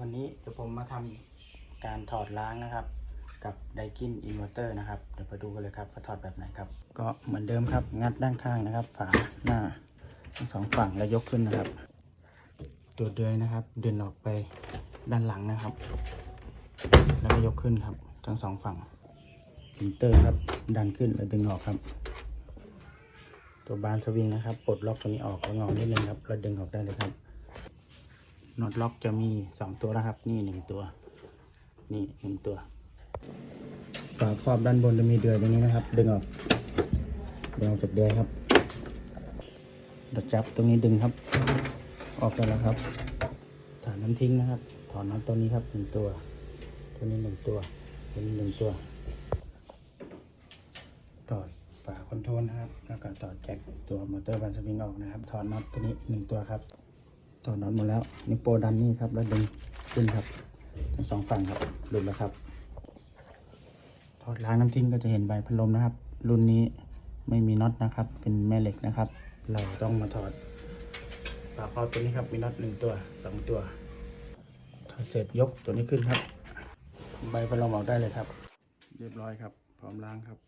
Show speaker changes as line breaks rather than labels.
วันนี้เดี๋ยวผมมาทำการถอดล้างนะครับ กับไดกินอินเวอร์เตอร์นะครับ เดี๋ยวไปดูกันเลยครับว่าถอดแบบไหนครับ ก็เหมือนเดิมครับงัดด้านข้างนะครับ ฝาหน้าทั้งสองฝั่งแล้วยกขึ้นนะครับ ตัวเดือยนะครับ เดินออกไปด้านหลังนะครับ แล้วก็ยกขึ้นครับ ทั้งสองฝั่งอินเตอร์ครับ ดันขึ้นแล้วดึงออกครับ ตัวบานสวิงนะครับปลดล็อกตัวนี้ออกแล้วงอนิดนึงครับแล้วดึงออกได้เลยครับ น็อตล็อกจะมีสองตัวนะครับ นี่หนึ่งตัว นี่หนึ่งตัวฝาครอบด้านบนจะมีเดือยตรงนี้นะครับ ดึงออกดึงออกจากเดือยครับดัจับตรงนี้ดึงครับ ออกได้แล้วครับฐานน้ำทิ้งนะครับ ถอนน็อตตัวนี้ครับหนึ่งตัว ตัวนี้หนึ่งตัวตัวนี้หนึ่งตัว ต่อฝาคอนโทรลนะครับ แล้วก็ต่อแจ็คตัวมอเตอร์บันสวิงออกนะครับ ถอนน็อตตัวนี้หนึ่งตัวครับ ถอดน็อตหมดแล้วนิ้วโปรดันนี่ครับ แล้วดึงขึ้นครับทั้งสองฝั่งครับหลุดแล้วครับ ถอดล้างน้ำทิ้งก็จะเห็นใบพัดลมนะครับ รุ่นนี้ไม่มีน็อตนะครับ เป็นแม่เหล็กนะครับ เราต้องมาถอดฝาครอบตัวนี้ครับมีน็อตหนึ่งตัวสองตัวถอดเสร็จยกตัวนี้ขึ้นครับ ใบพัดลมออกได้เลยครับ เรียบร้อยครับ พร้อมล้างครับ